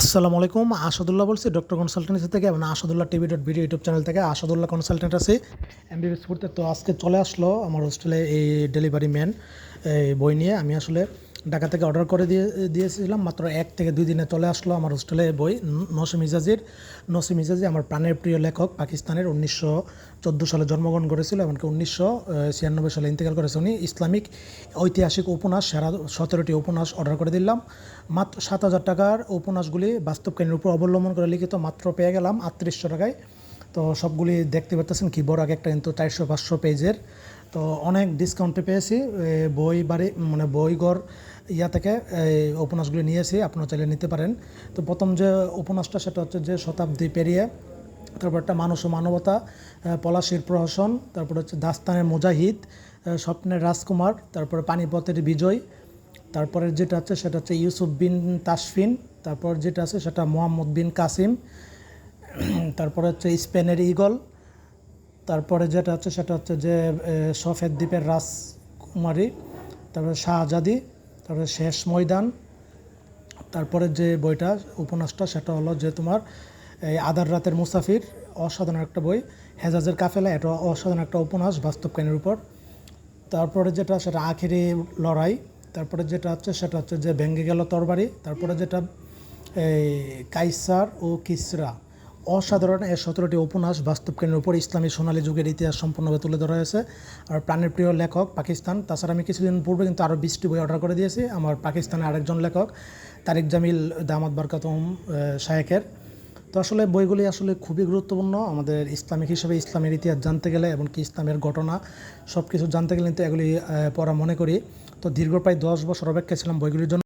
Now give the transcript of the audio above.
আসসালামু আলাইকুম, আসাদুল্লাহ বলছি, ডক্টর কনসালটেন্সি থেকে এবং Asadullah TV dot video YouTube channel থেকে আসাদুল্লাহ কনসালটেন্ট আছি। এমবিবিএস পড়তে তো আজকে চলে আসলো, আমার হোস্টেলে এই ডেলিভারি ম্যান, এই বই নিয়ে। আমি আসলে ঢাকা থেকে অর্ডার করে দিয়ে, দিয়েছিলাম। মাত্র এক থেকে দুই দিনে চলে আসলো আমার হোস্টেলে বই, নসিম ইজাজির। নসিম ইজাজি আমার প্রাণের প্রিয় লেখক, পাকিস্তানের উনিশশো চোদ্দ সালে জন্মগ্রহণ করেছিল, এমনকি উনিশশো ছিয়ানব্বই সালে ইন্তেকাল করেছে উনি। ইসলামিক ঐতিহাসিক উপন্যাস, সেরা সতেরোটি উপন্যাস অর্ডার করে দিলাম। মাত্র সাত হাজার টাকার উপন্যাসগুলি বাস্তব উপর অবলম্বন করে লিখিত মাত্র পেয়ে গেলাম আটত্রিশশো টাকায়। তো সবগুলি দেখতে পাচ্ছেন কি বড় এক একটা কিন্তু চারশো, পাঁচশো পেজের তো অনেক ডিসকাউন্টে পেয়েছি বই বাড়ি মানে বইঘর ইয়া থেকে এই উপন্যাসগুলি নিয়েছি আপনারা চাইলে নিতে পারেন। তো প্রথম যে উপন্যাসটা সেটা হচ্ছে যে শতাব্দী পেরিয়ে, তারপর একটা মানুষ ও মানবতা পলাশির প্রহসন, তারপর হচ্ছে দাস্তানের মুজাহিদ স্বপ্নের রাজকুমার, তারপরে পানিপথের বিজয়, তারপরে যেটা আছে সেটা হচ্ছে ইউসুফ বিন তাসফিন, তারপর যেটা আছে সেটা মোহাম্মদ বিন কাসিম, তারপরে হচ্ছে স্পেনের ইগল তারপরে যেটা হচ্ছে সেটা হচ্ছে যে সফেদ দ্বীপের রাজকুমারী, তারপরে শাহজাদি, তারপরে শেষ ময়দান, তারপরে যে বইটা, উপন্যাসটা, সেটা হলো যে তোমার, এই আদার রাতের মুসাফির, অসাধারণ একটা বই, হেজাজের কাফেলা, এটা অসাধারণ একটা উপন্যাস বাস্তব কাহিনীর উপর। তারপরে যেটা, সেটা আখেরি লড়াই, তারপরে যেটা হচ্ছে, সেটা হচ্ছে যে ভেঙ্গে গেল তরবারি, তারপরে যেটা, এই কাইসার ও কিসরা অসাধারণ এই সতেরোটি উপন্যাস বাস্তব কাহিনীর উপর ইসলামী সোনালী যুগের ইতিহাস সম্পূর্ণভাবে তুলে ধরা হয়েছে। আর প্রাণের প্রিয় লেখক পাকিস্তান। তাছাড়া আমি কিছুদিন পূর্বে কিন্তু আরও বিশটি বই অর্ডার করে দিয়েছি। আমার পাকিস্তানের আরেকজন লেখক, তারিক জামিল দামাদ বারকাতম শায়েকের। তো আসলে বইগুলি আসলে খুবই গুরুত্বপূর্ণ। আমাদের ইসলামিক হিসেবে ইসলামের ইতিহাস জানতে গেলে এমনকি ইসলামের ঘটনা সব কিছু জানতে গেলে কিন্তু এগুলি পড়া মনে করি। তো দীর্ঘ প্রায় দশ বছর অপেক্ষা ছিলাম বইগুলির জন্য।